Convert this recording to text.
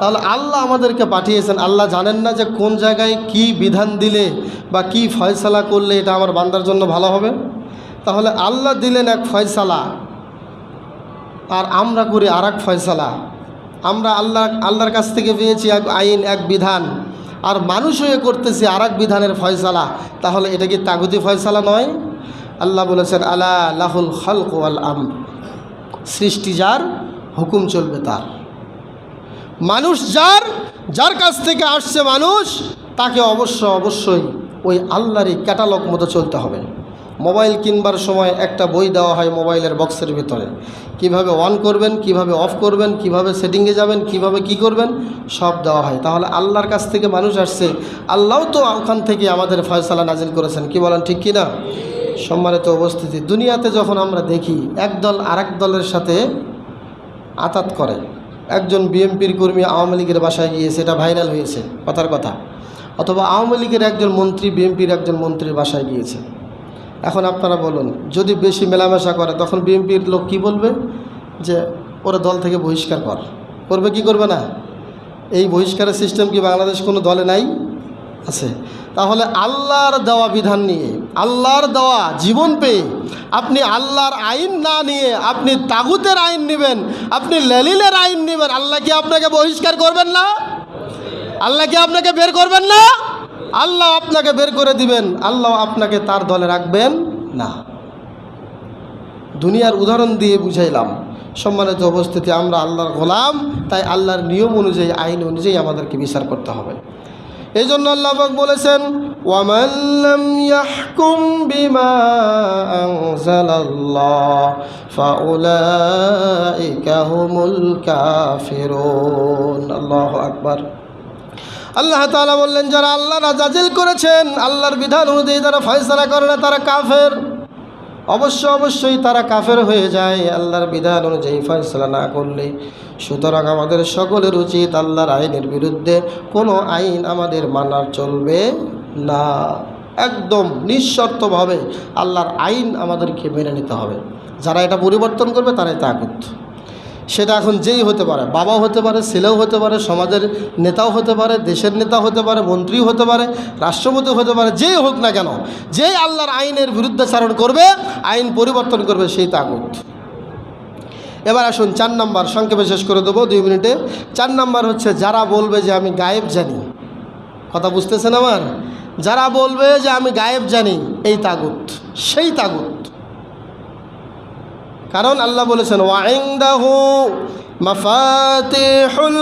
তাহলে আল্লাহ আমাদেরকে পাঠিয়েছেন। আল্লাহ জানেন না যে কোন জায়গায় কি বিধান দিলে বা কি ফয়সালা করলে এটা আমার বান্দার জন্য ভালো হবে। তাহলে আল্লাহ দিলেন এক ফয়সালা আর আমরা করি আর এক ফয়সালা। আমরা আল্লাহ, আল্লাহর কাছ থেকে পেয়েছি এক আইন, এক বিধান। আর মানুষ হয়ে করতেছি আর এক বিধানের ফয়সালা। তাহলে এটা কি তাগুতি ফয়সালা নয়? আল্লাহ বলেছেন, আলা লাহুল খলক আল আম সৃষ্টি যার, হুকুম চলবে তার। মানুষ যার যার কাছ থেকে আসছে মানুষ, তাকে অবশ্য অবশ্যই ওই আল্লাহরই ক্যাটালগ মতো চলতে হবে। মোবাইল কিনবার সময় একটা বই দেওয়া হয় মোবাইলের বক্সের ভিতরে। কীভাবে অন করবেন, কীভাবে অফ করবেন, কীভাবে সেটিংয়ে যাবেন, কীভাবে কি করবেন, সব দেওয়া হয়। তাহলে আল্লাহর কাছ থেকে মানুষ আসছে। আল্লাহও তো ওখান থেকে আমাদের ফয়সালা নাজিল করেছেন। কি বলেন, ঠিক কি না সম্মানিত উপস্থিতি, দুনিয়াতে যখন আমরা দেখি এক দল আর দলের সাথে আতাত করে। একজন বিএমপির কর্মী আওয়ামী লীগের বাসায় গিয়ে সেটা ভাইরাল হয়েছে, কথার কথা। অথবা আওয়ামী লীগের একজন মন্ত্রী, বিএমপির একজন মন্ত্রীর বাসায় গিয়েছে। এখন আপনারা বলুন, যদি বেশি মেলামেশা করে, তখন বিএমপির লোক কি বলবে? যে, ওরা দল থেকে বহিষ্কার কর। করবে কি করবে না? এই বহিষ্কারের সিস্টেম কি বাংলাদেশ কোনো দলে নাই? আছে। তাহলে আল্লাহর দেওয়া বিধান নিয়ে, আল্লাহর দেওয়া জীবন পেয়ে আপনি আল্লাহর আইন না নিয়ে আপনি তাগুতের আইন নেবেন, আপনি লেলিলের আইন নেবেন, আল্লাহ কি আপনাকে বহিষ্কার করবেন না? আল্লাহ কি আপনাকে বের করবেন না? আল্লাহ আপনাকে বের করে দিবেন, আল্লাহ আপনাকে তার দলে রাখবেন না। দুনিয়ার উদাহরণ দিয়ে বুঝাইলাম, সম্মানিত অবস্থিতি আমরা আল্লাহর গোলাম, তাই আল্লাহর নিয়ম অনুযায়ী, আইন অনুযায়ী আমাদেরকে বিচার করতে হবে। এই জন্য আল্লাহ পাক বলেছেন ওয়ামাল্লাম ইয়াহকুম বিমা আনজালাল্লাহ, ফাউলাইকা হুমুল কাফিরুন। আল্লাহু আকবার। আল্লাহ তাআলা বললেন, যারা আল্লাহ নাজাজিল করেছেন, আল্লাহর বিধান অনুযায়ী যারা ফয়সালা করে না, তারা কাফের। অবশ্য, অবশ্যই তারা কাফের হয়ে যায়। আল্লাহর বিধান অনুযায়ী ফয়সলা না করলে। সুতরাং আমাদের সকলের উচিত আল্লাহর আইনের বিরুদ্ধে কোনো আইন আমাদের মানার চলবে না। একদম নিঃশর্তভাবে আল্লাহর আইন আমাদেরকে মেনে নিতে হবে। যারা এটা পরিবর্তন করবে, তারাই তাগুত। সেটা এখন যেই হতে পারে, বাবাও হতে পারে, ছেলেও হতে পারে, সমাজের নেতাও হতে পারে, দেশের নেতা হতে পারে, মন্ত্রীও হতে পারে রাষ্ট্রপতি হতে পারে, যেই হোক না কেন, যেই আল্লাহর আইনের বিরুদ্ধাচারণ করবে, আইন পরিবর্তন করবে, সেই তাগুত। এবার আসুন চার নাম্বার, সংক্ষেপে শেষ করে দেবো দুই মিনিটে। চার নাম্বার হচ্ছে, যারা বলবে যে আমি গায়েব জানি, কথা বুঝতেছেন আমার? যারা বলবে যে আমি গায়েব জানি, এই তাগুত, সেই তাগুত। কারণ আল্লাহ বলেছেন ওয়াইন্দাহু মাফাতিহুল